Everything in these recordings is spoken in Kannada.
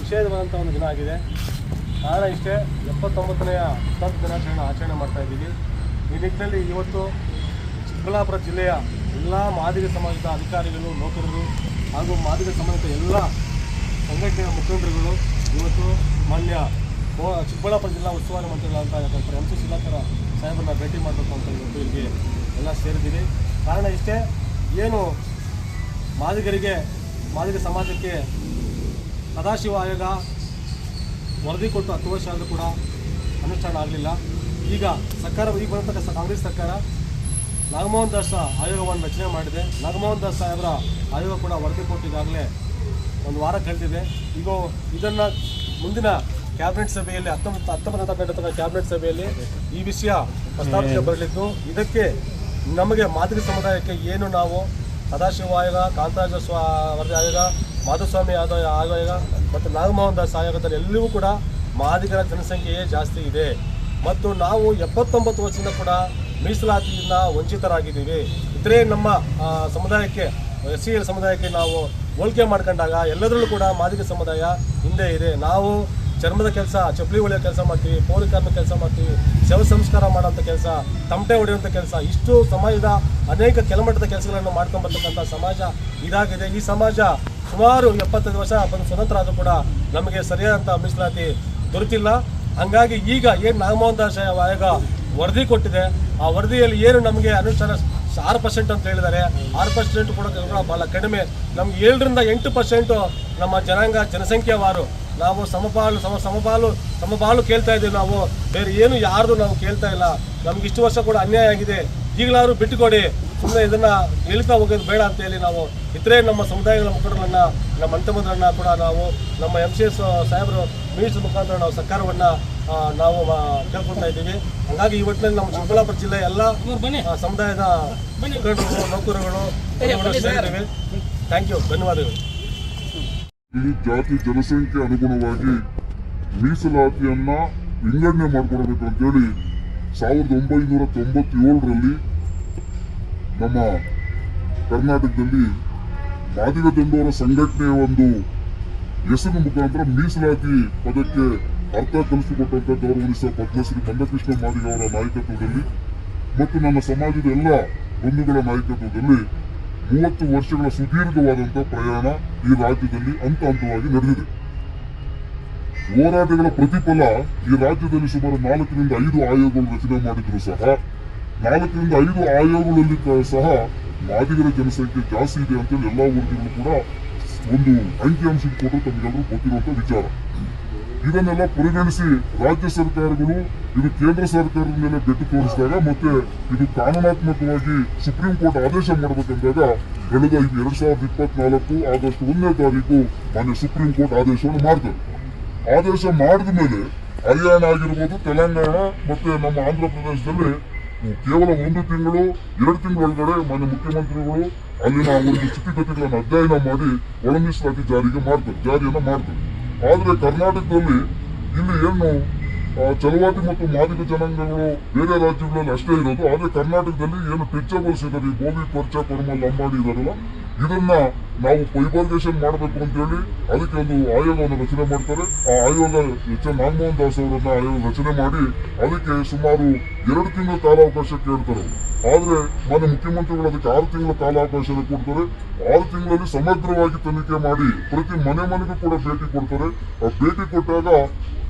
ವಿಷೇದವಾದಂಥ ಒಂದು ದಿನ ಆಗಿದೆ. ಕಾರಣ ಇಷ್ಟೇ, ಎಪ್ಪತ್ತೊಂಬತ್ತನೆಯ ಹುತಾತ್ಮ ದಿನಾಚರಣೆ ಆಚರಣೆ ಮಾಡ್ತಾ ಇದ್ದೀವಿ. ಈ ನಿಟ್ಟಿನಲ್ಲಿ ಇವತ್ತು ಚಿಕ್ಕಬಳ್ಳಾಪುರ ಜಿಲ್ಲೆಯ ಎಲ್ಲ ಮಾದಿಗ ಸಮಾಜದ ಅಧಿಕಾರಿಗಳು, ನೌಕರರು ಹಾಗೂ ಮಾದಿಗ ಸಮಾಜದ ಎಲ್ಲ ಸಂಘಟನೆಯ ಮುಖಂಡರುಗಳು ಇವತ್ತು ಮಾನ್ಯ ಚಿಕ್ಕಬಳ್ಳಾಪುರ ಜಿಲ್ಲಾ ಉಸ್ತುವಾರಿ ಮಂತ್ರಿಗಳಂತ ಡಾಕ್ಟರ್ ಎಂ ಸಿ ಸುಧಾಕರ ಸಾಹೇಬರನ್ನ ಭೇಟಿ ಮಾಡಬೇಕು ಅಂತ ಇವತ್ತು ಇಲ್ಲಿಗೆ ಎಲ್ಲ ಸೇರಿದ್ದೀವಿ. ಕಾರಣ ಇಷ್ಟೇ, ಏನು ಮಾದಿಗರಿಗೆ, ಮಾದಿಗ ಸಮಾಜಕ್ಕೆ ಸದಾಶಿವ ಆಯೋಗ ವರದಿ ಕೊಟ್ಟು ಹತ್ತು ವರ್ಷ ಆದರೂ ಕೂಡ ಅನುಷ್ಠಾನ ಆಗಲಿಲ್ಲ. ಈಗ ಸರ್ಕಾರ ಈಗ ಬರತಕ್ಕ ಕಾಂಗ್ರೆಸ್ ಸರ್ಕಾರ ನಾಗಮೋಹನ್ ದಾಸ್ ಆಯೋಗವನ್ನು ರಚನೆ ಮಾಡಿದೆ. ನಾಗಮೋಹನ್ ದಾಸ್ ಸಾಹೇಬರ ಆಯೋಗ ಕೂಡ ವರದಿ ಕೊಟ್ಟು ಈಗಾಗಲೇ ಒಂದು ವಾರ ಕಳೆದಿದೆ. ಈಗ ಇದನ್ನು ಮುಂದಿನ ಕ್ಯಾಬಿನೆಟ್ ಸಭೆಯಲ್ಲಿ ಹತ್ತೊಂಬತ್ತು ಹತ್ತೊಂಬತ್ತು ನಡೆದ ಕ್ಯಾಬಿನೆಟ್ ಸಭೆಯಲ್ಲಿ ಈ ವಿಷಯ ಪ್ರಸ್ತಾಪಕ್ಕೆ ಬರಲಿದ್ದು ಇದಕ್ಕೆ ನಮಗೆ ಮಾದರಿ ಸಮುದಾಯಕ್ಕೆ ಏನು ನಾವು ಸದಾಶಿವ ಆಯೋಗ ಕಾಂತರಾಜ ಸ್ವ ವರದಿ ಆಯೋಗ ಮಾಧುಸ್ವಾಮಿ ಆದಾಯ ಆಯೋಗ ಮತ್ತು ನಾಗಮೋಹನ್ ದಾಸ್ ಆಯೋಗದಲ್ಲಿ ಎಲ್ಲವೂ ಕೂಡ ಮಾದಿಗರ ಜನಸಂಖ್ಯೆಯೇ ಜಾಸ್ತಿ ಇದೆ. ಮತ್ತು ನಾವು ಎಪ್ಪತ್ತೊಂಬತ್ತು ವರ್ಷದಿಂದ ಕೂಡ ಮೀಸಲಾತಿಯಿಂದ ವಂಚಿತರಾಗಿದ್ದೀವಿ. ಇತರೆ ನಮ್ಮ ಸಮುದಾಯಕ್ಕೆ ಎಸ್ ಸಿ ಎಲ್ ಸಮುದಾಯಕ್ಕೆ ನಾವು ಹೋಲಿಕೆ ಮಾಡ್ಕೊಂಡಾಗ ಎಲ್ಲದರಲ್ಲೂ ಕೂಡ ಮಾದಿಗ ಸಮುದಾಯ ಹಿಂದೆ ಇದೆ. ನಾವು ಚರ್ಮದ ಕೆಲಸ, ಚಪ್ಪಲಿ ಹೊಳೆಯೋ ಕೆಲಸ ಮಾಡ್ತೀವಿ ಪೌರ ಕಾರ್ಮಿಕ ಕೆಲಸ ಮಾಡ್ತೀವಿ, ಶವ ಸಂಸ್ಕಾರ ಮಾಡೋಂಥ ಕೆಲಸ ತಮಟೆ ಹೊಡೆಯುವಂಥ ಕೆಲಸ, ಇಷ್ಟು ಸಮಾಜದ ಅನೇಕ ಕೆಳಮಟ್ಟದ ಕೆಲಸಗಳನ್ನು ಮಾಡ್ಕೊಂಬರ್ತಕ್ಕಂಥ ಸಮಾಜ ಇದಾಗಿದೆ. ಈ ಸಮಾಜ ಸುಮಾರು ಎಪ್ಪತ್ತೈದು ವರ್ಷ ಬಂದು ಸ್ವತಂತ್ರ ಆದರೂ ಕೂಡ ನಮಗೆ ಸರಿಯಾದಂಥ ಮೀಸಲಾತಿ ದೊರೆತಿಲ್ಲ. ಹಾಗಾಗಿ ಈಗ ಏನು ದಾಸ್ ಆಯೋಗ ವರದಿ ಕೊಟ್ಟಿದೆ, ಆ ವರದಿಯಲ್ಲಿ ಏನು ನಮಗೆ ಅನುಷ್ಠಾನ ಆರು ಪರ್ಸೆಂಟ್ ಅಂತ ಹೇಳಿದ್ದಾರೆ. ಆರು ಪರ್ಸೆಂಟ್ ಕೂಡ ಕೂಡ ಬಹಳ ಕಡಿಮೆ. ನಮ್ಗೆ ಏಳರಿಂದ ಎಂಟು ಪರ್ಸೆಂಟು ನಮ್ಮ ಜನಾಂಗ ಜನಸಂಖ್ಯಾವಾರು ನಾವು ಸಮಪಾಲು ಸಮ ಸಮಪಾಲು ಸಮಪಾಲು ಕೇಳ್ತಾ ಇದ್ದೀವಿ ನಾವು. ಬೇರೆ ಏನು ಯಾರ್ದು ನಾವು ಕೇಳ್ತಾ ಇಲ್ಲ. ನಮ್ಗೆ ಇಷ್ಟು ವರ್ಷ ಕೂಡ ಅನ್ಯಾಯ ಆಗಿದೆ. ಈಗಲಾದ್ರೂ ಬಿಟ್ಟುಕೊಡಿ. ಸುಮ್ಮನೆ ಇದನ್ನ ಹೇಳ್ತಾ ಹೋಗೋದು ಬೇಡ ಅಂತ ಹೇಳಿ ನಾವು ಇತರೆ ನಮ್ಮ ಸಮುದಾಯಗಳ ಮುಖಂಡರನ್ನ ನಮ್ಮ ಅಂತಮಂದ್ರನ್ನ ಕೂಡ ನಾವು ನಮ್ಮ ಎಂ ಸಿ ಎಸ್ ಸಾಹೇಬರು ಮಿನಿಸ್ಟರ್ ಮುಖಾಂತರ ನಾವು ಸರ್ಕಾರವನ್ನ ನಾವು ಕೇಳ್ಕೊಳ್ತಾ ಇದ್ದೀವಿ. ಹಾಗಾಗಿ ಈ ಒಟ್ಟಿನಲ್ಲಿ ನಮ್ಮ ಚಿಕ್ಕಬಳ್ಳಾಪುರ ಜಿಲ್ಲೆ ಎಲ್ಲ ಸಮುದಾಯದ ಮುಖಂಡರು ನೌಕರರು ಥ್ಯಾಂಕ್ ಯು ಧನ್ಯವಾದಗಳು. ಈ ಜಾತಿ ಜನಸಂಖ್ಯೆ ಅನುಗುಣವಾಗಿ ಮೀಸಲಾತಿಯನ್ನ ವಿಂಗಡಣೆ ಮಾಡಿಕೊಡ್ಬೇಕು ಅಂತೇಳಿ ಸಾವಿರದ ಒಂಬೈನೂರ ತೊಂಬತ್ತೇಳರಲ್ಲಿ ನಮ್ಮ ಕರ್ನಾಟಕದಲ್ಲಿ ಮಾದಿಗ ದಂಡೋರ ಸಂಘಟನೆಯ ಒಂದು ಹೆಸರಿನ ಮುಖಾಂತರ ಮೀಸಲಾತಿ ಪದಕ್ಕೆ ಅರ್ಥ ಕಲಿಸಿಕೊಟ್ಟಂತ ಗೌರವನಿಸ ಪದ್ಮಶ್ರೀ ಮಂದಕೃಷ್ಣ ಮಾದಿಗ ಅವರ ನಾಯಕತ್ವದಲ್ಲಿ ಮತ್ತು ನಮ್ಮ ಸಮಾಜದ ಎಲ್ಲ ಬಂಧುಗಳ ನಾಯಕತ್ವದಲ್ಲಿ ಮೂವತ್ತು ವರ್ಷಗಳ ಸುದೀರ್ಘವಾದಂತಹ ಪ್ರಯಾಣ ಈ ರಾಜ್ಯದಲ್ಲಿ ಹಂತ ಹಂತವಾಗಿ ನಡೆದಿದೆ. ಹೋರಾಟಗಳ ಪ್ರತಿಫಲ ಈ ರಾಜ್ಯದಲ್ಲಿ ಸುಮಾರು ನಾಲ್ಕರಿಂದ ಐದು ಆಯೋಗಗಳು ರಚನೆ ಮಾಡಿದ್ರು ಸಹ. ನಾಲ್ಕರಿಂದ ಐದು ಆಯೋಗಗಳಲ್ಲಿ ಸಹ ಮಾದಿಗರ ಜನಸಂಖ್ಯೆ ಜಾಸ್ತಿ ಇದೆ ಅಂತೇಳಿ ಎಲ್ಲಾ ಊರುಗಳು ಕೂಡ ಒಂದು ಅಂಕಿಅಂಶ ಕೊಟ್ಟು ತಮಗೆಲ್ಲರೂ ಗೊತ್ತಿರುವಂತಹ ವಿಚಾರ. ಇದನ್ನೆಲ್ಲ ಪರಿಗಣಿಸಿ ರಾಜ್ಯ ಸರ್ಕಾರಗಳು ಇದು ಕೇಂದ್ರ ಸರ್ಕಾರದ ಮೇಲೆ ತೋರಿಸಿದಾಗ ಮತ್ತೆ ಇದು ಕಾನೂನಾತ್ಮಕವಾಗಿ ಸುಪ್ರೀಂ ಕೋರ್ಟ್ ಆದೇಶ ಮಾಡಬೇಕಂದಾಗ ಕಳೆದ ಇದು ಎರಡ್ ಸಾವಿರದ ಇಪ್ಪತ್ನಾಲ್ಕು ಆಗಸ್ಟ್ ಒಂದನೇ ತಾರೀಕು ಮಾನ್ಯ ಸುಪ್ರೀಂ ಕೋರ್ಟ್ ಆದೇಶವನ್ನು ಮಾಡ್ತಾರೆ ಆದೇಶ ಮಾಡಿದ ಮೇಲೆ ಹರಿಯಾಣ ಆಗಿರ್ಬೋದು, ತೆಲಂಗಾಣ ಮತ್ತೆ ನಮ್ಮ ಆಂಧ್ರ ಪ್ರದೇಶದಲ್ಲಿ ಕೇವಲ ಒಂದು ತಿಂಗಳು, ಎರಡು ತಿಂಗಳೊಳಗಡೆ ಮಾನ್ಯ ಮುಖ್ಯಮಂತ್ರಿಗಳು ಅಲ್ಲಿನ ಒಂದು ಸ್ಥಿತಿಗತಿಗಳನ್ನು ಅಧ್ಯಯನ ಮಾಡಿ ಒಳ ಮೀಸಲಾತಿ ಜಾರಿಗೆ ಮಾಡ್ತಾರೆ ಜಾರಿಯನ್ನು ಮಾಡ್ತಾರೆ ಆದ್ರೆ ಕರ್ನಾಟಕದಲ್ಲಿ ಇಲ್ಲಿ ಏನು ಚಲವಾದಿ ಮತ್ತು ಮಾದಿಗ ಜನಾಂಗಗಳು ಬೇರೆ ರಾಜ್ಯಗಳಲ್ಲಿ ಅಷ್ಟೇ ಇರೋದು. ಆದರೆ ಕರ್ನಾಟಕದಲ್ಲಿ ಏನು ಟೆಚ್ಚಬಲ್ಸ್ ಇದಾರೆ ಈ ಗೋಬಿ, ಕೊರ್ಚ, ಕೊರಮ, ಲಂಬಾಡಿ ಇದಾರಲ್ಲ? ಇದನ್ನ ನಾವು ಫೈಬರ್ಗೇಷನ್ ಮಾಡಬೇಕು ಅಂತ ಹೇಳಿ ಅದಕ್ಕೆ ಒಂದು ಆಯೋಗವನ್ನು ರಚನೆ ಮಾಡ್ತಾರೆ. ಆ ಆಯೋಗ ಎಚ್ ಎನ್ ನಾಗಮೋಹನ್ ದಾಸ್ ಅವರನ್ನ ಆಯೋಗ ರಚನೆ ಮಾಡಿ ಅದಕ್ಕೆ ಸುಮಾರು ಎರಡು ತಿಂಗಳ ಕಾಲಾವಕಾಶ ಕೇಳ್ತಾರೆ ಆದರೆ ಮಾನ್ಯ ಮುಖ್ಯಮಂತ್ರಿಗಳು ಅದಕ್ಕೆ ಆರು ತಿಂಗಳ ಕಾಲಾವಕಾಶ ಕೊಡ್ತಾರೆ. ಆರು ತಿಂಗಳಲ್ಲಿ ಸಮಗ್ರವಾಗಿ ತನಿಖೆ ಮಾಡಿ ಪ್ರತಿ ಮನೆ ಮನೆಗೂ ಕೂಡ ಭೇಟಿ ಕೊಡ್ತಾರೆ. ಆ ಭೇಟಿ ಕೊಟ್ಟಾಗ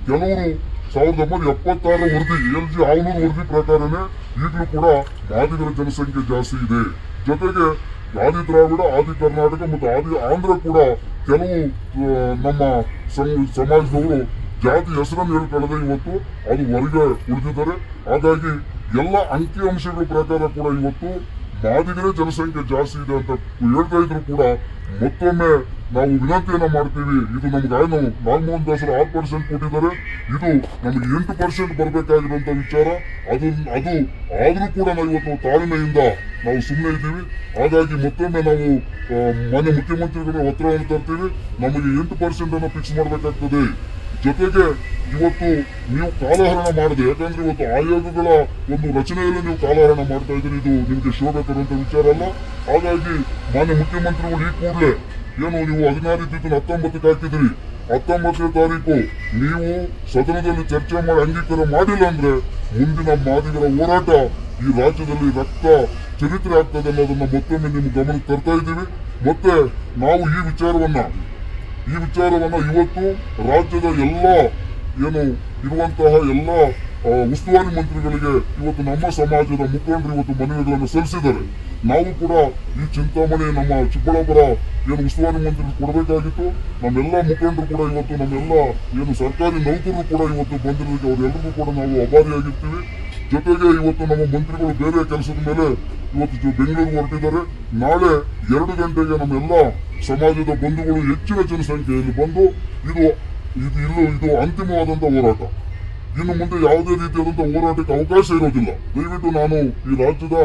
ಕೆಲವರು ಸಾವಿರದ ಒಂಬೈನೂರ ಎಪ್ಪತ್ತಾರು ವರದಿ, ಎಲ್ ಜಿ ಆವನೂರು ವರದಿ ಪ್ರಕಾರನೇ ಈಗಲೂ ಕೂಡ ಮಾದಿಗರ ಜನಸಂಖ್ಯೆ ಜಾಸ್ತಿ ಇದೆ. ಜೊತೆಗೆ ಆದಿ ದ್ರಾವಿಡ, ಆದಿ ಕರ್ನಾಟಕ ಮತ್ತು ಆದಿ ಆಂಧ್ರ ಕೂಡ ಕೆಲವು ನಮ್ಮ ಸಮಾಜದವರು ಜಾತಿ ಹೆಸರನ್ನು ಹೇಳ್ಕೊಳ್ಳದೆ ಇವತ್ತು ಅದು ವರ್ಗ ಉಳಿದಿದ್ದಾರೆ. ಹಾಗಾಗಿ ಎಲ್ಲ ಅಂಕಿಅಂಶಗಳ ಪ್ರಕಾರ ಕೂಡ ಇವತ್ತು ಮಾದಿಗರೇ ಜನಸಂಖ್ಯೆ ಜಾಸ್ತಿ ಇದೆ ಅಂತ ಹೇಳ್ತಾ ಇದ್ರು ಕೂಡ ಮತ್ತೊಮ್ಮೆ ನಾವು ವಿನಂತಿಯನ್ನ ಮಾಡ್ತೀವಿ, ಇದು ನಮ್ಗೆ ಏನು ನಾಗಮೋಹನ್ ದಾಸರು ಆರು ಪರ್ಸೆಂಟ್ ಕೊಟ್ಟಿದ್ದಾರೆ. ಇದು ನಮಗೆ ಎಂಟು ಪರ್ಸೆಂಟ್ ಬರಬೇಕಾಗಿರುವಂತ ವಿಚಾರ. ಅದು ಅದು ಆದ್ರೂ ಕೂಡ ನಾವು ಇವತ್ತು ತಾಳ್ಮೆಯಿಂದ ನಾವು ಸುಮ್ಮನೆ ಇದ್ದೀವಿ. ಹಾಗಾಗಿ ಮತ್ತೊಮ್ಮೆ ನಾವು ಮಾನ್ಯ ಮುಖ್ಯಮಂತ್ರಿಗಳ ಒತ್ತಡವನ್ನು ತರ್ತೀವಿ ನಮಗೆ ಎಂಟು ಪರ್ಸೆಂಟ್ ಅನ್ನು ಫಿಕ್ಸ್ ಮಾಡಬೇಕಾಗ್ತದೆ. ಜೊತೆಗೆ ಇವತ್ತು ನೀವು ಕಾಲಹರಣ ಮಾಡಿದೆ, ಯಾಕಂದ್ರೆ ಇವತ್ತು ಆಯೋಗಗಳ ಒಂದು ರಚನೆಯಲ್ಲಿ ನೀವು ಕಾಲಹರಣ ಮಾಡ್ತಾ ಇದ್ದೀರಿ, ಇದು ನಿಮಗೆ ಶೋಭೆ ತರುವಂತ ವಿಚಾರ ಅಲ್ಲ. ಹಾಗಾಗಿ ಮಾನ್ಯ ಮುಖ್ಯಮಂತ್ರಿಗಳು ಈ ಕೂಡಲೇ ಏನು ನೀವು ಹದಿನಾರು ಇದ್ದಿದ್ದು ಹತ್ತೊಂಬತ್ತಕ್ಕೆ ಹಾಕಿದ್ರಿ, ಹತ್ತೊಂಬತ್ತನೇ ತಾರೀಕು ನೀವು ಸದನದಲ್ಲಿ ಚರ್ಚೆ ಮಾಡಿ ಅಂಗೀಕಾರ ಮಾಡಿಲ್ಲ ಅಂದ್ರೆ ಮುಂದಿನ ಮಾದಿಗಳ ಹೋರಾಟ ಈ ರಾಜ್ಯದಲ್ಲಿ ರಕ್ತ ಚರಿತ್ರೆ ಆಗ್ತದೆ ಅನ್ನೋದನ್ನ ಮತ್ತೊಮ್ಮೆ ನಿಮ್ಮ ಗಮನಕ್ಕೆ ತರ್ತಾ ಇದ್ದೀವಿ ಮತ್ತೆ ನಾವು ಈ ವಿಚಾರವನ್ನ ಈ ವಿಚಾರವನ್ನ ಇವತ್ತು ರಾಜ್ಯದ ಎಲ್ಲ ಏನು ಇರುವಂತಹ ಎಲ್ಲ ಉಸ್ತುವಾರಿ ಮಂತ್ರಿಗಳಿಗೆ ಇವತ್ತು ನಮ್ಮ ಸಮಾಜದ ಮುಖಂಡರು ಇವತ್ತು ಮನವಿಗಳನ್ನು ಸಲ್ಲಿಸಿದ್ದಾರೆ. ನಾವು ಕೂಡ ಈ ಚಿಂತಾಮಣಿ ನಮ್ಮ ಚಿಕ್ಕಬಳ್ಳಾಪುರ ಏನು ಉಸ್ತುವಾರಿ ಮಂತ್ರಿ ಕೊಡಬೇಕಾಗಿತ್ತು. ನಮ್ಮೆಲ್ಲ ಮುಖಂಡರು ಕೂಡ ಇವತ್ತು, ನಮ್ಮೆಲ್ಲ ಏನು ಸರ್ಕಾರಿ ನೌಕರರು ಕೂಡ ಇವತ್ತು ಬಂದಿರೋದಕ್ಕೆ ಅವರೆಲ್ಲರಿಗೂ ಕೂಡ ನಾವು ಅಭಾರಿಯಾಗಿರ್ತೀವಿ. ಜೊತೆಗೆ ಇವತ್ತು ನಮ್ಮ ಮಂತ್ರಿಗಳು ಬೇರೆ ಕೆಲಸದ ಮೇಲೆ ಇವತ್ತು ಜೊ- ಬೆಂಗಳೂರು ಹೊರಟಿದ್ದಾರೆ. ನಾಳೆ ಎರಡು ಗಂಟೆಗೆ ನಮ್ಮೆಲ್ಲ ಸಮಾಜದ ಬಂಧುಗಳು ಹೆಚ್ಚಿನ ಜನಸಂಖ್ಯೆಯಲ್ಲಿ ಬಂದು ಇದು ಇದು ಇಲ್ಲೂ ಇದು ಅಂತಿಮವಾದಂಥ ಹೋರಾಟ. ಇನ್ನು ಮುಂದೆ ಯಾವುದೇ ರೀತಿಯಾದಂತಹ ಹೋರಾಟಕ್ಕೆ ಅವಕಾಶ ಇರೋದಿಲ್ಲ. ದಯವಿಟ್ಟು ನಾನು ಈ ರಾಜ್ಯದ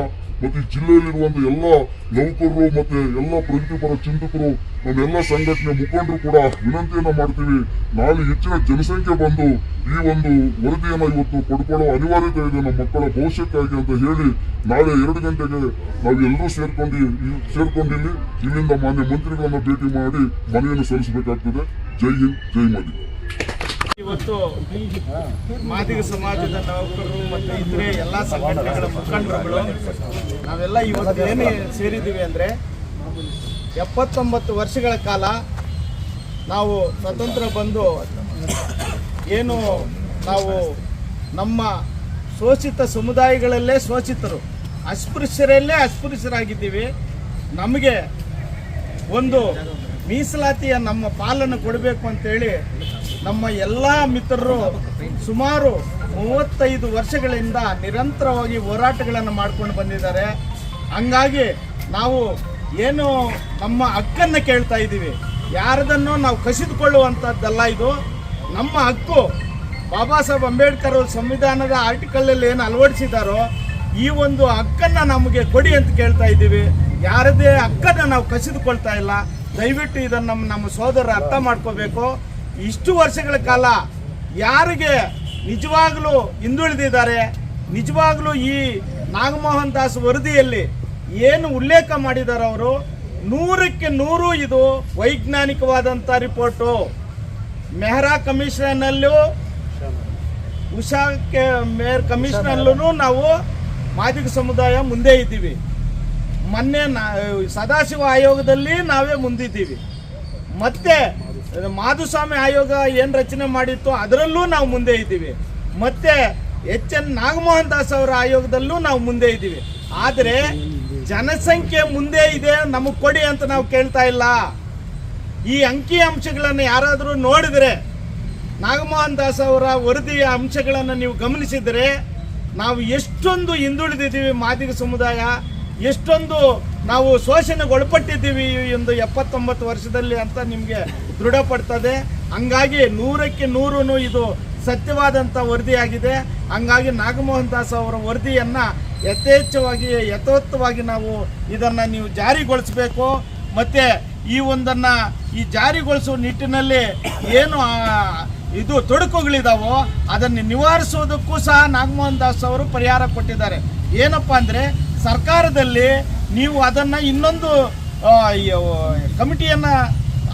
ಮತ್ತೆ ಈ ಜಿಲ್ಲೆಯಲ್ಲಿರುವಂತಹ ಎಲ್ಲ ನೌಕರರು ಮತ್ತೆ ಎಲ್ಲ ಪ್ರಗತಿಪರ ಚಿಂತಕರು ನಮ್ಮೆಲ್ಲ ಸಂಘಟನೆ ಮುಖಂಡರು ಕೂಡ ವಿನಂತಿಯನ್ನ ಮಾಡ್ತೀವಿ. ನಾಳೆ ಹೆಚ್ಚಿನ ಜನಸಂಖ್ಯೆ ಬಂದು ಈ ಒಂದು ವರದಿಯನ್ನ ಇವತ್ತು ಪಡ್ಕೊಳ್ಳೋ ಅನಿವಾರ್ಯತೆ ಇದೆ ನಮ್ಮ ಮಕ್ಕಳ ಭವಿಷ್ಯಕ್ಕಾಗಿ ಅಂತ ಹೇಳಿ ನಾಳೆ ಎರಡು ಗಂಟೆಗೆ ನಾವು ಎಲ್ಲರೂ ಸೇರ್ಕೊಂಡು ಸೇರ್ಕೊಂಡಿಲ್ಲಿ ಇಲ್ಲಿಂದ ಮಾನ್ಯ ಮಂತ್ರಿಗಳನ್ನ ಭೇಟಿ ಮಾಡಿ ಮನವಿಯನ್ನು ಸಲ್ಲಿಸಬೇಕಾಗ್ತದೆ. ಜೈ ಹಿಂದ್, ಜೈ ಮೋದಿ ಇವತ್ತು ಮಾದಿಗ ಸಮಾಜದ ನೌಕರರು ಮತ್ತು ಇತರೆ ಎಲ್ಲ ಸಂಘಟನೆಗಳ ಮುಖಂಡರುಗಳು, ನಾವೆಲ್ಲ ಇವತ್ತು ಏನು ಸೇರಿದ್ದೀವಿ ಅಂದರೆ ಎಪ್ಪತ್ತೊಂಬತ್ತು ವರ್ಷಗಳ ಕಾಲ ನಾವು ಸ್ವತಂತ್ರ ಬಂದು ಏನು ನಾವು ನಮ್ಮ ಶೋಷಿತ ಸಮುದಾಯಗಳಲ್ಲೇ ಶೋಷಿತರು, ಅಸ್ಪೃಶ್ಯರಲ್ಲೇ ಅಸ್ಪೃಶ್ಯರಾಗಿದ್ದೀವಿ. ನಮಗೆ ಒಂದು ಮೀಸಲಾತಿಯ ನಮ್ಮ ಪಾಲನ್ನು ಕೊಡಬೇಕು ಅಂತೇಳಿ ನಮ್ಮ ಎಲ್ಲ ಮಿತ್ರರು ಸುಮಾರು ಮೂವತ್ತೈದು ವರ್ಷಗಳಿಂದ ನಿರಂತರವಾಗಿ ಹೋರಾಟಗಳನ್ನು ಮಾಡ್ಕೊಂಡು ಬಂದಿದ್ದಾರೆ. ಹಂಗಾಗಿ ನಾವು ಏನು ನಮ್ಮ ಹಕ್ಕನ್ನು ಕೇಳ್ತಾ ಇದ್ದೀವಿ. ಯಾರದನ್ನು ನಾವು ಕಸಿದುಕೊಳ್ಳುವಂಥದ್ದಲ್ಲ ಇದು. ನಮ್ಮ ಹಕ್ಕು ಬಾಬಾ ಸಾಹೇಬ್ ಅಂಬೇಡ್ಕರ್ ಅವರು ಸಂವಿಧಾನದ ಆರ್ಟಿಕಲಲ್ಲಿ ಏನು ಅಳವಡಿಸಿದಾರೋ ಈ ಒಂದು ಹಕ್ಕನ್ನು ನಮಗೆ ಕೊಡಿ ಅಂತ ಕೇಳ್ತಾ ಇದ್ದೀವಿ. ಯಾರದೇ ಹಕ್ಕನ್ನು ನಾವು ಕಸಿದುಕೊಳ್ತಾ ಇಲ್ಲ. ದಯವಿಟ್ಟು ಇದನ್ನು ನಮ್ಮ ನಮ್ಮ ಸೋದರ ಅರ್ಥ ಮಾಡ್ಕೋಬೇಕು. ಇಷ್ಟು ವರ್ಷಗಳ ಕಾಲ ಯಾರಿಗೆ ನಿಜವಾಗಲೂ ಹಿಂದುಳಿದಿದ್ದಾರೆ ನಿಜವಾಗ್ಲೂ ಈ ನಾಗಮೋಹನ್ ದಾಸ್ ವರದಿಯಲ್ಲಿ ಏನು ಉಲ್ಲೇಖ ಮಾಡಿದ್ದಾರೆ ಅವರು, ನೂರಕ್ಕೆ ನೂರು ಇದು ವೈಜ್ಞಾನಿಕವಾದಂಥ ರಿಪೋರ್ಟು. ಮೆಹ್ರಾ ಕಮಿಷನಲ್ಲೂ ಉಷಾ ಮೇಯರ್ ಕಮಿಷನಲ್ಲೂ ನಾವು ಮಾದಿಗ ಸಮುದಾಯ ಮುಂದೆ ಇದ್ದೀವಿ. ಮೊನ್ನೆ ಸದಾಶಿವ ಆಯೋಗದಲ್ಲಿ ನಾವೇ ಮುಂದಿದ್ದೀವಿ. ಮತ್ತೆ ಮಾಧುಸ್ವಾಮಿ ಆಯೋಗ ಏನು ರಚನೆ ಮಾಡಿತ್ತು ಅದರಲ್ಲೂ ನಾವು ಮುಂದೆ ಇದ್ದೀವಿ. ಮತ್ತೆ ಎಚ್ ಎನ್ ನಾಗಮೋಹನ್ ದಾಸ್ ಅವರ ಆಯೋಗದಲ್ಲೂ ನಾವು ಮುಂದೆ ಇದ್ದೀವಿ. ಆದರೆ, ಜನಸಂಖ್ಯೆ ಮುಂದೆ ಇದೆ, ನಮಗೆ ಕೊಡಿ ಅಂತ ನಾವು ಕೇಳ್ತಾ ಇಲ್ಲ. ಈ ಅಂಕಿ ಅಂಶಗಳನ್ನು ಯಾರಾದರೂ ನೋಡಿದರೆ, ನಾಗಮೋಹನ್ ದಾಸ್ ಅವರ ವರದಿಯ ಅಂಶಗಳನ್ನು ನೀವು ಗಮನಿಸಿದರೆ, ನಾವು ಎಷ್ಟೊಂದು ಹಿಂದುಳಿದಿದ್ದೀವಿ ಮಾದಿಗ ಸಮುದಾಯ. ಎಷ್ಟೊಂದು ನಾವು ಶೋಷಣೆಗೆ ಒಳಪಟ್ಟಿದ್ದೀವಿ ಒಂದು ಎಪ್ಪತ್ತೊಂಬತ್ತು ವರ್ಷದಲ್ಲಿ ಅಂತ ನಿಮಗೆ ದೃಢಪಡ್ತದೆ ಹಂಗಾಗಿ ನೂರಕ್ಕೆ ನೂರು ಇದು ಸತ್ಯವಾದಂಥ ವರದಿಯಾಗಿದೆ. ಹಂಗಾಗಿ ನಾಗಮೋಹನ್ ದಾಸ್ ಅವರ ವರದಿಯನ್ನು ಯಥೇಚ್ಛವಾಗಿ, ಯಥೋತ್ತವಾಗಿ ನಾವು ಇದನ್ನು ನೀವು ಜಾರಿಗೊಳಿಸಬೇಕು. ಮತ್ತು ಈ ಒಂದನ್ನು ಈ ಜಾರಿಗೊಳಿಸುವ ನಿಟ್ಟಿನಲ್ಲಿ ಏನು ಇದು ತೊಡಕುಗಳಿದಾವೋ ಅದನ್ನು ನಿವಾರಿಸೋದಕ್ಕೂ ಸಹ ನಾಗಮೋಹನ್ ದಾಸ್ ಅವರು ಪರಿಹಾರ ಕೊಟ್ಟಿದ್ದಾರೆ. ಏನಪ್ಪ ಅಂದರೆ ಸರ್ಕಾರದಲ್ಲಿ ನೀವು ಅದನ್ನು ಇನ್ನೊಂದು ಕಮಿಟಿಯನ್ನು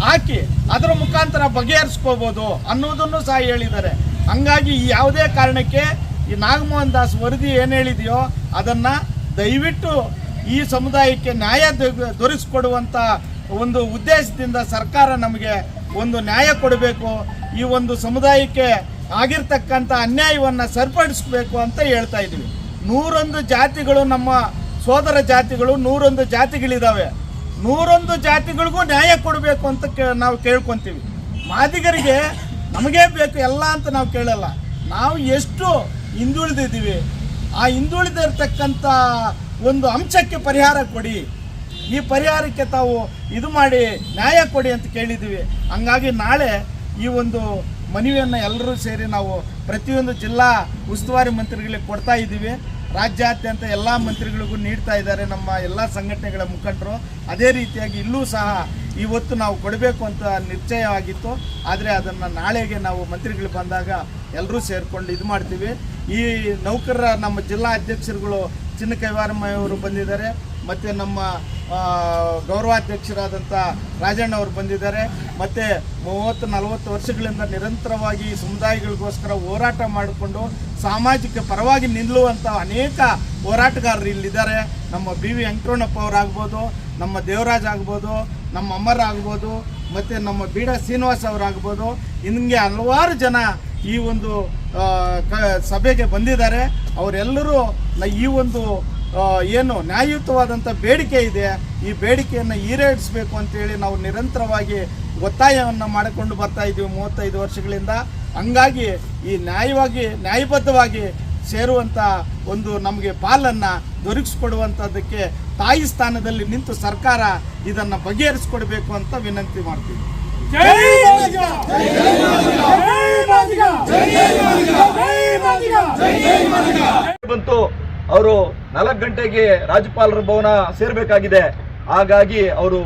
ಹಾಕಿ ಅದರ ಮುಖಾಂತರ ಬಗೆಹರಿಸ್ಕೋಬೋದು ಅನ್ನೋದನ್ನು ಸಹ ಹೇಳಿದ್ದಾರೆ. ಹಂಗಾಗಿ ಯಾವುದೇ ಕಾರಣಕ್ಕೆ ಈ ನಾಗಮೋಹನ್ ದಾಸ್ ವರದಿ ಏನು ಹೇಳಿದೆಯೋ ಅದನ್ನು ದಯವಿಟ್ಟು ಈ ಸಮುದಾಯಕ್ಕೆ ನ್ಯಾಯ ದೊರಕಿಸ್ಕೊಡುವಂಥ ಒಂದು ಉದ್ದೇಶದಿಂದ ಸರ್ಕಾರ ನಮಗೆ ಒಂದು ನ್ಯಾಯ ಕೊಡಬೇಕು, ಈ ಒಂದು ಸಮುದಾಯಕ್ಕೆ ಆಗಿರ್ತಕ್ಕಂಥ ಅನ್ಯಾಯವನ್ನು ಸರಿಪಡಿಸಬೇಕು ಅಂತ ಹೇಳ್ತಾ ಇದ್ವಿ ನೂರೊಂದು ಜಾತಿಗಳು ನಮ್ಮ ಸೋದರ ಜಾತಿಗಳು, ನೂರೊಂದು ಜಾತಿಗಳಿದ್ದಾವೆ ನೂರೊಂದು ಜಾತಿಗಳಿಗೂ ನ್ಯಾಯ ಕೊಡಬೇಕು ಅಂತ ಕೇ, ನಾವು ಕೇಳ್ಕೊತೀವಿ. ಮಾದಿಗರಿಗೆ ನಮಗೇ ಬೇಕು ಎಲ್ಲ ಅಂತ ನಾವು ಕೇಳಲ್ಲ. ನಾವು ಎಷ್ಟು ಹಿಂದುಳಿದಿದ್ದೀವಿ, ಆ ಹಿಂದುಳಿದಿರ್ತಕ್ಕಂಥ ಒಂದು ಅಂಶಕ್ಕೆ ಪರಿಹಾರ ಕೊಡಿ. ಈ ಪರಿಹಾರಕ್ಕೆ ತಾವು ಇದು ಮಾಡಿ ನ್ಯಾಯ ಕೊಡಿ ಅಂತ ಕೇಳಿದ್ದೀವಿ. ಹಂಗಾಗಿ ನಾಳೆ ಈ ಒಂದು ಮನವಿಯನ್ನು ಎಲ್ಲರೂ ಸೇರಿ ನಾವು ಪ್ರತಿಯೊಂದು ಜಿಲ್ಲಾ ಉಸ್ತುವಾರಿ ಮಂತ್ರಿಗಳಿಗೆ ಕೊಡ್ತಾ ಇದ್ದೀವಿ. ರಾಜ್ಯಾದ್ಯಂತ ಎಲ್ಲ ಮಂತ್ರಿಗಳಿಗೂ ನೀಡ್ತಾ ಇದ್ದಾರೆ ನಮ್ಮ ಎಲ್ಲ ಸಂಘಟನೆಗಳ ಮುಖಂಡರು. ಅದೇ ರೀತಿಯಾಗಿ ಇಲ್ಲೂ ಸಹ ಇವತ್ತು ನಾವು ಕೊಡಬೇಕು ಅಂತ ನಿಶ್ಚಯವಾಗಿತ್ತು ಆದರೆ ಅದನ್ನು ನಾಳೆಗೆ ನಾವು ಮಂತ್ರಿಗಳು ಬಂದಾಗ ಎಲ್ಲರೂ ಸೇರಿಕೊಂಡು ಇದು ಮಾಡ್ತೀವಿ. ಈ ನೌಕರರ ನಮ್ಮ ಜಿಲ್ಲಾ ಅಧ್ಯಕ್ಷರುಗಳು ಚಿನ್ನ ಅವರು ಬಂದಿದ್ದಾರೆ. ಮತ್ತು ನಮ್ಮ ಗೌರವಾಧ್ಯಕ್ಷರಾದಂಥ ರಾಜಣ್ಣ ಅವರು ಬಂದಿದ್ದಾರೆ. ಮತ್ತು ಮೂವತ್ತು, ನಲವತ್ತು ವರ್ಷಗಳಿಂದ ನಿರಂತರವಾಗಿ ಸಮುದಾಯಗಳಿಗೋಸ್ಕರ ಹೋರಾಟ ಮಾಡಿಕೊಂಡು ಸಾಮಾಜಿಕ ಪರವಾಗಿ ನಿಲ್ಲುವಂಥ ಅನೇಕ ಹೋರಾಟಗಾರರು ಇಲ್ಲಿದ್ದಾರೆ. ನಮ್ಮ ಬಿ ವಿ ವೆಂಕಟರಣಪ್ಪ ಅವರಾಗ್ಬೋದು ನಮ್ಮ ದೇವರಾಜ್ ಆಗ್ಬೋದು, ನಮ್ಮ ಅಮ್ಮರ್ ಆಗ್ಬೋದು, ಮತ್ತು ನಮ್ಮ ಬೀಡ ಶ್ರೀನಿವಾಸ್ ಅವರಾಗ್ಬೋದು ಹಿಂಗೆ ಹಲವಾರು ಜನ ಈ ಒಂದು ಸಭೆಗೆ ಬಂದಿದ್ದಾರೆ. ಅವರೆಲ್ಲರೂ ಈ ಒಂದು ಏನು ನ್ಯಾಯಯುತವಾದಂಥ ಬೇಡಿಕೆ ಇದೆ ಈ ಬೇಡಿಕೆಯನ್ನು ಈಡೇರಿಸಬೇಕು ಅಂತೇಳಿ ನಾವು ನಿರಂತರವಾಗಿ ಒತ್ತಾಯವನ್ನು ಮಾಡಿಕೊಂಡು ಬರ್ತಾ ಇದ್ದೀವಿ ಮೂವತ್ತೈದು ವರ್ಷಗಳಿಂದ. ಹಂಗಾಗಿ ಈ ನ್ಯಾಯವಾಗಿ ನ್ಯಾಯಬದ್ಧವಾಗಿ ಸೇರುವಂಥ ಒಂದು ನಮಗೆ ಪಾಲನ್ನು ದೊರಕಿಸ್ಕೊಡುವಂಥದ್ದಕ್ಕೆ ತಾಯಿ ಸ್ಥಾನದಲ್ಲಿ ನಿಂತು ಸರ್ಕಾರ ಇದನ್ನು ಬಗೆಹರಿಸ್ಕೊಡ್ಬೇಕು ಅಂತ ವಿನಂತಿ ಮಾಡ್ತೀವಿ. ಬಂತು ಅವರು ನಾಲ್ಕು ಗಂಟೆಗೆ ರಾಜ್ಯಪಾಲರ ಭವನ ಸೇರಬೇಕಾಗಿದೆ. ಹಾಗಾಗಿ ಅವರು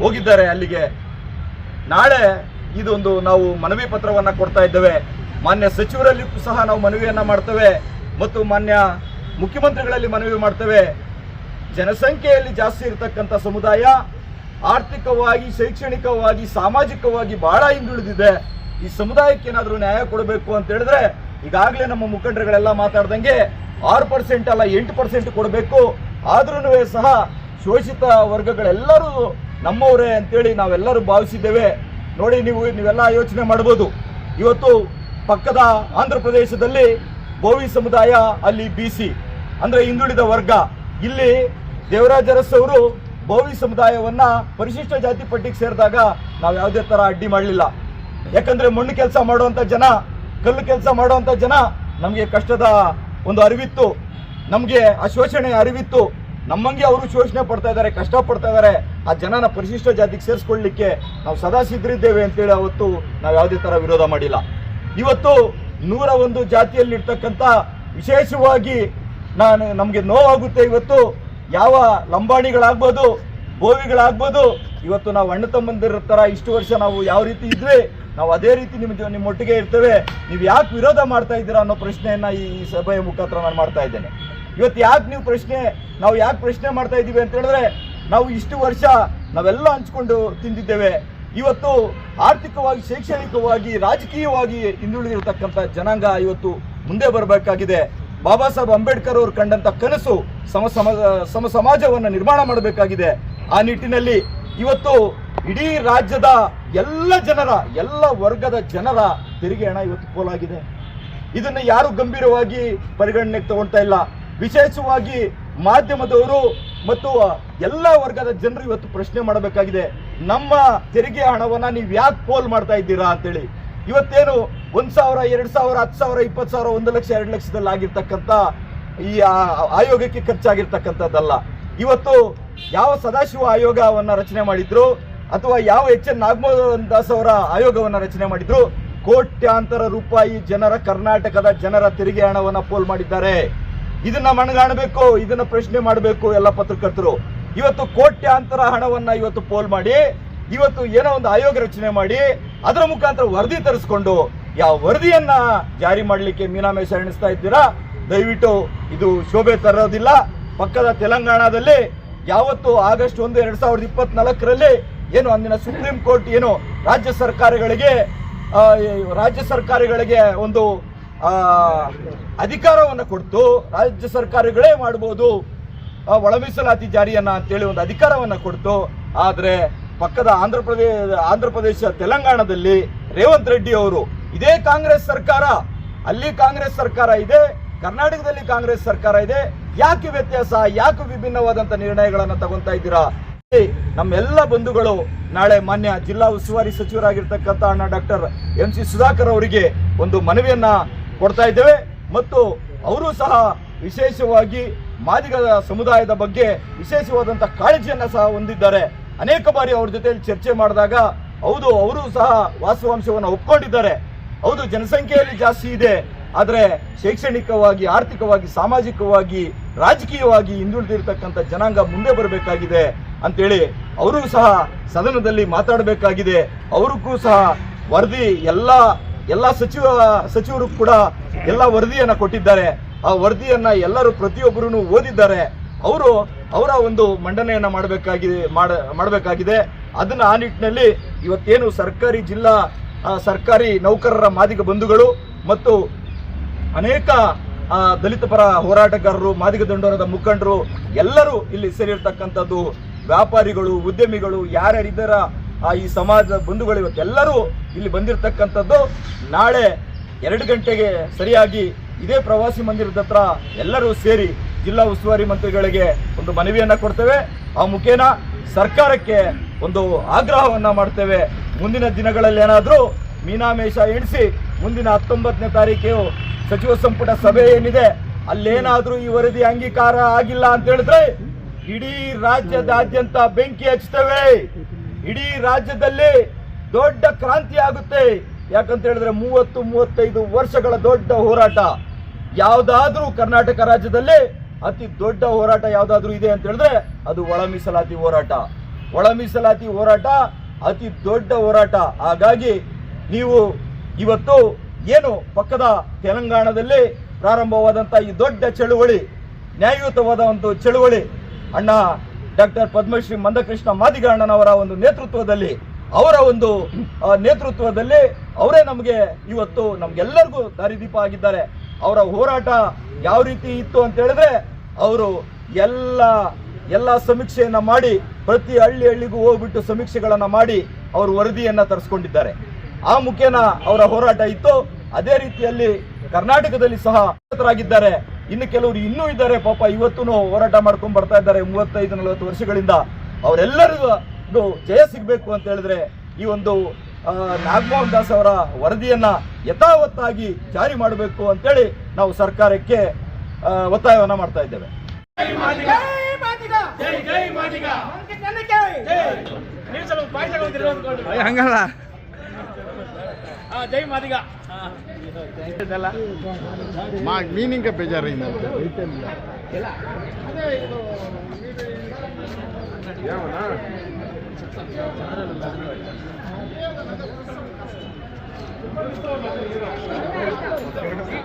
ಹೋಗಿದ್ದಾರೆ ಅಲ್ಲಿಗೆ. ನಾಳೆ ಇದೊಂದು ನಾವು ಮನವಿ ಪತ್ರವನ್ನು ಕೊಡ್ತಾ ಇದ್ದೇವೆ. ಮಾನ್ಯ ಸಚಿವರಲ್ಲಿ ಸಹ ನಾವು ಮನವಿಯನ್ನು ಮಾಡ್ತೇವೆ ಮತ್ತು ಮಾನ್ಯ ಮುಖ್ಯಮಂತ್ರಿಗಳಲ್ಲಿ ಮನವಿ ಮಾಡ್ತೇವೆ. ಜನಸಂಖ್ಯೆಯಲ್ಲಿ ಜಾಸ್ತಿ ಇರತಕ್ಕಂಥ ಸಮುದಾಯ ಆರ್ಥಿಕವಾಗಿ, ಶೈಕ್ಷಣಿಕವಾಗಿ, ಸಾಮಾಜಿಕವಾಗಿ ಬಹಳ ಹಿಂದುಳಿದಿದೆ. ಈ ಸಮುದಾಯಕ್ಕೆ ಏನಾದರೂ ನ್ಯಾಯ ಕೊಡಬೇಕು ಅಂತ ಹೇಳಿದ್ರೆ ಈಗಾಗಲೇ ನಮ್ಮ ಮುಖಂಡರುಗಳೆಲ್ಲ ಮಾತಾಡ್ದಂಗೆ ಆರು ಪರ್ಸೆಂಟ್ ಅಲ್ಲ ಎಂಟು ಪರ್ಸೆಂಟ್ ಕೊಡಬೇಕು. ಆದ್ರೂ ಸಹ ಶೋಷಿತ ವರ್ಗಗಳೆಲ್ಲರೂ ನಮ್ಮವರೇ ಅಂತೇಳಿ ನಾವೆಲ್ಲರೂ ಭಾವಿಸಿದ್ದೇವೆ. ನೋಡಿ ನೀವು ನೀವೆಲ್ಲ ಯೋಚನೆ ಮಾಡ್ಬೋದು. ಇವತ್ತು ಪಕ್ಕದ ಆಂಧ್ರ ಪ್ರದೇಶದಲ್ಲಿ ಬೋವಿ ಸಮುದಾಯ, ಅಲ್ಲಿ ಬಿ ಸಿ ಅಂದರೆ ಹಿಂದುಳಿದ ವರ್ಗ. ಇಲ್ಲಿ ದೇವರಾಜರಸ್ ಅವರು ಬೋವಿ ಸಮುದಾಯವನ್ನ ಪರಿಶಿಷ್ಟ ಜಾತಿ ಪಟ್ಟಿಗೆ ಸೇರಿದಾಗ ನಾವು ಯಾವುದೇ ಥರ ಅಡ್ಡಿ ಮಾಡಲಿಲ್ಲ. ಯಾಕಂದ್ರೆ ಮಣ್ಣು ಕೆಲಸ ಮಾಡುವಂಥ ಜನ ಕಲ್ಲು ಕೆಲಸ ಮಾಡುವಂತ ಜನ ನಮಗೆ ಕಷ್ಟದ ಒಂದು ಅರಿವಿತ್ತು. ನಮಗೆ ಆ ಅರಿವಿತ್ತು. ನಮ್ಮಂಗೆ ಅವರು ಶೋಷಣೆ ಪಡ್ತಾ ಇದ್ದಾರೆ, ಕಷ್ಟ ಪಡ್ತಾ ಇದ್ದಾರೆ. ಆ ಜನನ ಪರಿಶಿಷ್ಟ ಜಾತಿಗೆ ಸೇರಿಸ್ಕೊಳ್ಳಿಕ್ಕೆ ನಾವು ಸದಾ ಸಿದ್ಧರಿದ್ದೇವೆ ಅಂತೇಳಿ ಅವತ್ತು ನಾವು ಯಾವುದೇ ತರ ವಿರೋಧ ಮಾಡಿಲ್ಲ. ಇವತ್ತು ನೂರ ಒಂದು ಜಾತಿಯಲ್ಲಿರ್ತಕ್ಕಂಥ ವಿಶೇಷವಾಗಿ ನಾನು ನಮಗೆ ನೋವಾಗುತ್ತೆ ಇವತ್ತು. ಯಾವ ಲಂಬಾಣಿಗಳಾಗ್ಬೋದು, ಬೋವಿಗಳಾಗ್ಬೋದು, ಇವತ್ತು ನಾವು ಅಣ್ಣ ತಮ್ಮಂದಿರ ತರ ಇಷ್ಟು ವರ್ಷ ನಾವು ಯಾವ ರೀತಿ ಇದ್ವಿ. ನಾವು ಅದೇ ರೀತಿ ನಿಮ್ಮ ನಿಮ್ಮೊಟ್ಟಿಗೆ ಇರ್ತೇವೆ. ನೀವು ಯಾಕೆ ವಿರೋಧ ಮಾಡ್ತಾ ಇದ್ದೀರಾ ಅನ್ನೋ ಪ್ರಶ್ನೆಯನ್ನು ಈ ಸಭೆಯ ಮುಖಾಂತರ ನಾನು ಮಾಡ್ತಾ ಇದ್ದೇನೆ. ಇವತ್ತು ಯಾಕೆ ನೀವು ಪ್ರಶ್ನೆ ನಾವು ಯಾಕೆ ಪ್ರಶ್ನೆ ಮಾಡ್ತಾ ಇದ್ದೀವಿ ಅಂತ ಹೇಳಿದ್ರೆ, ನಾವು ಇಷ್ಟು ವರ್ಷ ನಾವೆಲ್ಲ ಹಂಚ್ಕೊಂಡು ತಿಂದಿದ್ದೇವೆ. ಇವತ್ತು ಆರ್ಥಿಕವಾಗಿ, ಶೈಕ್ಷಣಿಕವಾಗಿ, ರಾಜಕೀಯವಾಗಿ ಹಿಂದುಳಿದಿರತಕ್ಕಂಥ ಜನಾಂಗ ಇವತ್ತು ಮುಂದೆ ಬರಬೇಕಾಗಿದೆ. ಬಾಬಾ ಸಾಹೇಬ್ ಅಂಬೇಡ್ಕರ್ ಅವರು ಕಂಡಂತ ಕನಸು ಸಮ ಸಮ ಸಮಾಜವನ್ನು ನಿರ್ಮಾಣ ಮಾಡಬೇಕಾಗಿದೆ. ಆ ನಿಟ್ಟಿನಲ್ಲಿ ಇವತ್ತು ಇಡೀ ರಾಜ್ಯದ ಎಲ್ಲ ಜನರ, ಎಲ್ಲ ವರ್ಗದ ಜನರ ತೆರಿಗೆ ಹಣ ಇವತ್ತು ಪೋಲಾಗಿದೆ ಇದನ್ನು ಯಾರು ಗಂಭೀರವಾಗಿ ಪರಿಗಣನೆಗೆ ತಗೊಳ್ತಾ ಇಲ್ಲ. ವಿಶೇಷವಾಗಿ ಮಾಧ್ಯಮದವರು ಮತ್ತು ಎಲ್ಲ ವರ್ಗದ ಜನರು ಇವತ್ತು ಪ್ರಶ್ನೆ ಮಾಡಬೇಕಾಗಿದೆ. ನಮ್ಮ ತೆರಿಗೆ ಹಣವನ್ನ ನೀವು ಯಾಕೆ ಪೋಲ್ ಮಾಡ್ತಾ ಇದ್ದೀರಾ ಅಂತೇಳಿ. ಇವತ್ತೇನು ಒಂದು ಸಾವಿರ, ಎರಡು ಸಾವಿರ, ಹತ್ತು ಸಾವಿರ, ಇಪ್ಪತ್ತು ಸಾವಿರ, ಒಂದು ಲಕ್ಷ, ಎರಡು ಲಕ್ಷದಲ್ಲಿ ಆಗಿರ್ತಕ್ಕಂಥ ಈ ಆಯೋಗಕ್ಕೆ ಖರ್ಚಾಗಿರ್ತಕ್ಕಂಥದ್ದಲ್ಲ. ಇವತ್ತು ಯಾವ ಸದಾಶಿವ ಆಯೋಗವನ್ನ ರಚನೆ ಮಾಡಿದ್ರು? ಅಥವಾ ಯಾವ ಎಚ್ ಎನ್ ನಾಗಮೋಹನ್ ದಾಸ್ ಅವರ ಆಯೋಗವನ್ನ ರಚನೆ ಮಾಡಿದ್ರು? ಕೋಟ್ಯಾಂತರ ರೂಪಾಯಿ ಜನರ, ಕರ್ನಾಟಕದ ಜನರ ತೆರಿಗೆ ಹಣವನ್ನು ಪೋಲ್ ಮಾಡಿದ್ದಾರೆ. ಇದನ್ನ ಮಣಗಾಣಬೇಕು ಇದನ್ನ ಪ್ರಶ್ನೆ ಮಾಡಬೇಕು ಎಲ್ಲ ಪತ್ರಕರ್ತರು. ಇವತ್ತು ಕೋಟ್ಯಾಂತರ ಹಣವನ್ನ ಇವತ್ತು ಪೋಲ್ ಮಾಡಿ, ಇವತ್ತು ಏನೋ ಒಂದು ಆಯೋಗ ರಚನೆ ಮಾಡಿ, ಅದರ ಮುಖಾಂತರ ವರದಿ ತರಿಸ್ಕೊಂಡು, ಯಾವ ವರದಿಯನ್ನ ಜಾರಿ ಮಾಡಲಿಕ್ಕೆ ಮೀನಾಮೇಶ ಎಣಿಸ್ತಾ ಇದ್ದೀರಾ? ದಯವಿಟ್ಟು ಇದು ಶೋಭೆ ತರೋದಿಲ್ಲ. ಪಕ್ಕದ ತೆಲಂಗಾಣದಲ್ಲಿ ಯಾವತ್ತು ಆಗಸ್ಟ್ ಒಂದು, ಎರಡ್ ಸಾವಿರದ ಇಪ್ಪತ್ನಾಲ್ಕರಲ್ಲಿ ಏನು ಅಂದಿನ ಸುಪ್ರೀಂ ಕೋರ್ಟ್ ಏನು ರಾಜ್ಯ ಸರ್ಕಾರಗಳಿಗೆ ರಾಜ್ಯ ಸರ್ಕಾರಗಳಿಗೆ ಒಂದು ಅಧಿಕಾರವನ್ನು ಕೊಡ್ತು. ರಾಜ್ಯ ಸರ್ಕಾರಗಳೇ ಮಾಡ್ಬೋದು. ಒಳ ಮೀಸಲಾತಿ ಜಾರಿಯನ್ನ ಅಂತೇಳಿ ಒಂದು ಅಧಿಕಾರವನ್ನ ಕೊಡ್ತು. ಆದರೆ ಪಕ್ಕದ ಆಂಧ್ರ ಪ್ರದೇಶ ಆಂಧ್ರ ಪ್ರದೇಶ ತೆಲಂಗಾಣದಲ್ಲಿ ರೇವಂತ್ ರೆಡ್ಡಿ ಅವರು, ಇದೇ ಕಾಂಗ್ರೆಸ್ ಸರ್ಕಾರ, ಅಲ್ಲಿ ಕಾಂಗ್ರೆಸ್ ಸರ್ಕಾರ ಇದೆ, ಕರ್ನಾಟಕದಲ್ಲಿ ಕಾಂಗ್ರೆಸ್ ಸರ್ಕಾರ ಇದೆ, ಯಾಕೆ ವ್ಯತ್ಯಾಸ, ಯಾಕೆ ವಿಭಿನ್ನವಾದಂಥ ನಿರ್ಣಯಗಳನ್ನು ತಗೊಂತಾ ಇದ್ದೀರಾ? ನಮ್ಮೆಲ್ಲ ಬಂಧುಗಳು ನಾಳೆ ಮಾನ್ಯ ಜಿಲ್ಲಾ ಉಸ್ತುವಾರಿ ಸಚಿವರಾಗಿರ್ತಕ್ಕಂಥ ಅಣ್ಣ ಡಾಕ್ಟರ್ ಎಂ ಸಿ ಸುಧಾಕರ್ ಅವರಿಗೆ ಒಂದು ಮನವಿಯನ್ನ ಕೊಡ್ತಾ ಇದ್ದೇವೆ. ಮತ್ತು ಅವರು ಸಹ ವಿಶೇಷವಾಗಿ ಮಾದಿಗ ಸಮುದಾಯದ ಬಗ್ಗೆ ವಿಶೇಷವಾದಂತ ಕಾಳಜಿಯನ್ನ ಸಹ ಹೊಂದಿದ್ದಾರೆ. ಅನೇಕ ಬಾರಿ ಅವ್ರ ಜೊತೆಯಲ್ಲಿ ಚರ್ಚೆ ಮಾಡಿದಾಗ ಹೌದು, ಅವರು ಸಹ ವಾಸ್ತವಾಂಶವನ್ನು ಒಪ್ಕೊಂಡಿದ್ದಾರೆ. ಹೌದು, ಜನಸಂಖ್ಯೆಯಲ್ಲಿ ಜಾಸ್ತಿ ಇದೆ. ಆದರೆ ಶೈಕ್ಷಣಿಕವಾಗಿ, ಆರ್ಥಿಕವಾಗಿ, ಸಾಮಾಜಿಕವಾಗಿ, ರಾಜಕೀಯವಾಗಿ ಹಿಂದುಳಿದಿರ್ತಕ್ಕಂಥ ಜನಾಂಗ ಮುಂದೆ ಬರಬೇಕಾಗಿದೆ. ಅಂತೇಳಿ ಅವರು ಸಹ ಸದನದಲ್ಲಿ ಮಾತಾಡಬೇಕಾಗಿದೆ. ಅವ್ರಿಗೂ ಸಹ ವರದಿ ಎಲ್ಲ ಎಲ್ಲ ಸಚಿವ, ಸಚಿವರು ಕೂಡ ಎಲ್ಲ ವರದಿಯನ್ನು ಕೊಟ್ಟಿದ್ದಾರೆ. ಆ ವರದಿಯನ್ನು ಎಲ್ಲರೂ ಪ್ರತಿಯೊಬ್ಬರೂ ಓದಿದ್ದಾರೆ. ಅವರು ಅವರ ಒಂದು ಮಂಡನೆಯನ್ನು ಮಾಡಬೇಕಾಗಿದೆ, ಮಾಡ, ಮಾಡಬೇಕಾಗಿದೆ. ಅದನ್ನ ಆ ನಿಟ್ಟಿನಲ್ಲಿ ಇವತ್ತೇನು ಸರ್ಕಾರಿ ಜಿಲ್ಲಾ ಸರ್ಕಾರಿ ನೌಕರರ ಮಾದಿಗ ಬಂಧುಗಳು ಮತ್ತು ಅನೇಕ ದಲಿತ ಪರ ಹೋರಾಟಗಾರರು, ಮಾದಿಗ ದಂಡೋರದ ಮುಖಂಡರು ಎಲ್ಲರೂ ಇಲ್ಲಿ ಸೇರಿರ್ತಕ್ಕಂಥದ್ದು ವ್ಯಾಪಾರಿಗಳು, ಉದ್ಯಮಿಗಳು ಯಾರ್ಯಾರಿದ್ದಾರ ಆ ಈ ಸಮಾಜ ಬಂಧುಗಳು ಇವತ್ತೆಲ್ಲರೂ ಇಲ್ಲಿ ಬಂದಿರತಕ್ಕಂಥದ್ದು ನಾಳೆ ಎರಡು ಗಂಟೆಗೆ ಸರಿಯಾಗಿ ಇದೇ ಪ್ರವಾಸಿ ಮಂದಿರದ ಹತ್ರ ಎಲ್ಲರೂ ಸೇರಿ ಜಿಲ್ಲಾ ಉಸ್ತುವಾರಿ ಮಂತ್ರಿಗಳಿಗೆ ಒಂದು ಮನವಿಯನ್ನು ಕೊಡ್ತೇವೆ. ಆ ಮುಖೇನ ಸರ್ಕಾರಕ್ಕೆ ಒಂದು ಆಗ್ರಹವನ್ನ ಮಾಡ್ತೇವೆ. ಮುಂದಿನ ದಿನಗಳಲ್ಲಿ ಏನಾದರೂ ಮೀನಾಮೇಷ ಎಣಿಸಿ ಮುಂದಿನ ಹತ್ತೊಂಬತ್ತನೇ ತಾರೀಕು ಸಚಿವ ಸಂಪುಟ ಸಭೆ ಏನಿದೆ, ಅಲ್ಲೇನಾದರೂ ಈ ವರದಿ ಅಂಗೀಕಾರ ಆಗಿಲ್ಲ ಅಂತ ಹೇಳಿದ್ರೆ ಇಡೀ ರಾಜ್ಯದಾದ್ಯಂತ ಬೆಂಕಿ ಹಚ್ತೇವೆ. ಇಡೀ ರಾಜ್ಯದಲ್ಲಿ ದೊಡ್ಡ ಕ್ರಾಂತಿ ಆಗುತ್ತೆ. ಯಾಕಂತ ಹೇಳಿದ್ರೆ ಮೂವತ್ತು, ಮೂವತ್ತೈದು ವರ್ಷಗಳ ದೊಡ್ಡ ಹೋರಾಟ. ಯಾವ್ದಾದ್ರೂ ಕರ್ನಾಟಕ ರಾಜ್ಯದಲ್ಲಿ ಅತಿ ದೊಡ್ಡ ಹೋರಾಟ ಯಾವ್ದಾದ್ರೂ ಇದೆ ಅಂತ ಹೇಳಿದ್ರೆ ಅದು ಒಳ ಮೀಸಲಾತಿ ಹೋರಾಟ. ಒಳ ಮೀಸಲಾತಿ ಹೋರಾಟ ಅತಿ ದೊಡ್ಡ ಹೋರಾಟ. ಹಾಗಾಗಿ ನೀವು ಇವತ್ತು ಏನು ಪಕ್ಕದ ತೆಲಂಗಾಣದಲ್ಲಿ ಪ್ರಾರಂಭವಾದಂತ ಈ ದೊಡ್ಡ ಚಳುವಳಿ, ನ್ಯಾಯಯುತವಾದ ಒಂದು ಚಳುವಳಿ ಅಣ್ಣ ಡಾಕ್ಟರ್ ಪದ್ಮಶ್ರೀ ಮಂದಕೃಷ್ಣ ಮಾದಿಗಣ್ಣನವರ ಒಂದು ನೇತೃತ್ವದಲ್ಲಿ, ಅವರ ಒಂದು ನೇತೃತ್ವದಲ್ಲಿ ಅವರೇ ನಮಗೆ ಇವತ್ತು ನಮ್ಗೆಲ್ಲರಿಗೂ ದಾರಿದೀಪ ಆಗಿದ್ದಾರೆ. ಅವರ ಹೋರಾಟ ಯಾವ ರೀತಿ ಇತ್ತು ಅಂತ ಹೇಳಿದ್ರೆ, ಅವರು ಎಲ್ಲ ಎಲ್ಲ ಸಮೀಕ್ಷೆಯನ್ನ ಮಾಡಿ, ಪ್ರತಿ ಹಳ್ಳಿ ಹಳ್ಳಿಗೂ ಹೋಗ್ಬಿಟ್ಟು ಸಮೀಕ್ಷೆಗಳನ್ನ ಮಾಡಿ ಅವರು ವರದಿಯನ್ನ ತರಿಸ್ಕೊಂಡಿದ್ದಾರೆ. ಆ ಮುಖೇನ ಅವರ ಹೋರಾಟ ಇತ್ತು. ಅದೇ ರೀತಿಯಲ್ಲಿ ಕರ್ನಾಟಕದಲ್ಲಿ ಸಹ ನಿರತರಾಗಿದ್ದಾರೆ. ಇನ್ನು ಕೆಲವರು ಇನ್ನೂ ಇದ್ದಾರೆ ಪಾಪ ಇವತ್ತೂ ಹೋರಾಟ ಮಾಡ್ಕೊಂಡು ಬರ್ತಾ ಇದ್ದಾರೆ ಮೂವತ್ತೈದು ನಲವತ್ತು ವರ್ಷಗಳಿಂದ. ಅವರೆಲ್ಲರಿಗೂ ಜಯ ಸಿಗಬೇಕು ಅಂತ ಹೇಳಿದ್ರೆ ಈ ಒಂದು ನಾಗಮೋಹನ್ ದಾಸ್ ಅವರ ವರದಿಯನ್ನ ಯಥಾವತ್ತಾಗಿ ಜಾರಿ ಮಾಡಬೇಕು ಅಂತೇಳಿ ನಾವು ಸರ್ಕಾರಕ್ಕೆ ಒತ್ತಾಯವನ್ನ ಮಾಡ್ತಾ ಇದ್ದೇವೆ. ಜೈ ಸ್ವಲ್ಪ ಪಾಯಸ ತಗೊಂಡಿರೋ ಅಂದ್ಕೊಂಡು ಹಂಗಲ್ಲ ಆ,